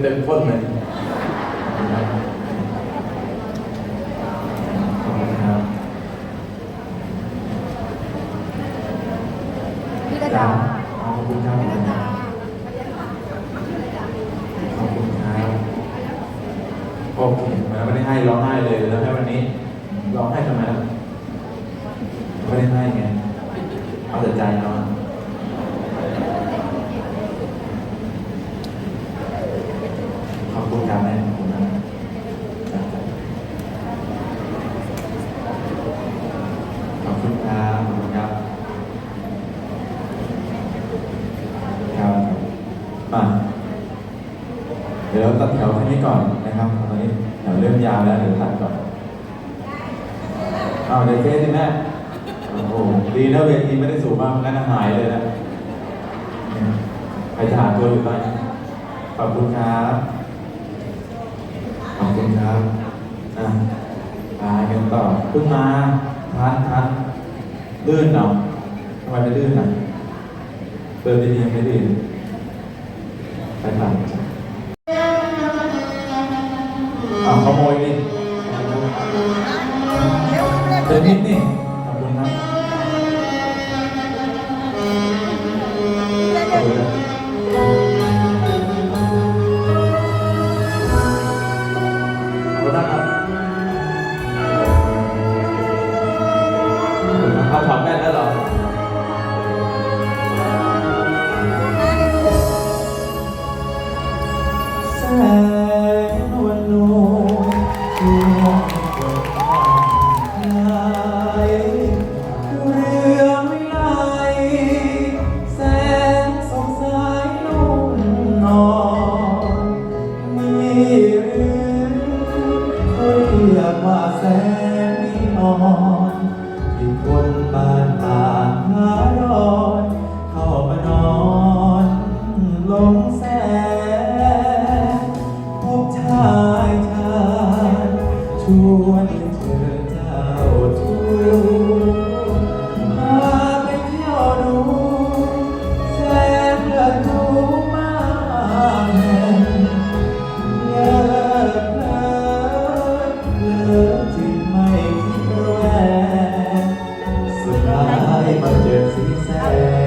ขอบคุณครับพี่ระดาขอบคุณครับพี่ระดาขอบคุณครับโอเคมาไม่ได้ให้ร้องไห้เลยแล้วให้วันนี้ร้องไห้ทำไมล่ะไม่ได้ให้ไงเอาแต่ใจเนาะขอบคุณครับแม่ขอบคุณนะขอบคุณครับขอบคุณครับ ครับมาเดี๋ยวตัดแถวแค่นี้ก่อนนะครับตอนนี้แถวเริ่มยาวแล้วเดี๋ยวตัดก่อนเอาเดี๋ยวเฟซนี่แม่โอ้โหดีนะเวทีไม่ได้สูงมากงั้นหายเลยนะเนี่ยตัวอยู่บ้างขอบคุณครับขอบคุณครับอะตายกันต่อเพิ่งมาทันทันลื่นเนาะทำไมไม่ลื่นอะเดินดีๆไม่ดีไปตา มาขโมยนี่เดินนิดนี่ขอบคุณครับขอบคุณครับขอบคุณนะครับขอบคุณครับเอาถอดแว่ นวันโนดวงเปิดทางไหลเรือไม่ไหลแสงสองสายลุ่มนอนมีหรือเขาเรียกว่าแสงนีออนที่คนบ้านป่าหารอนเข้ามานอนลงแสง สีแสง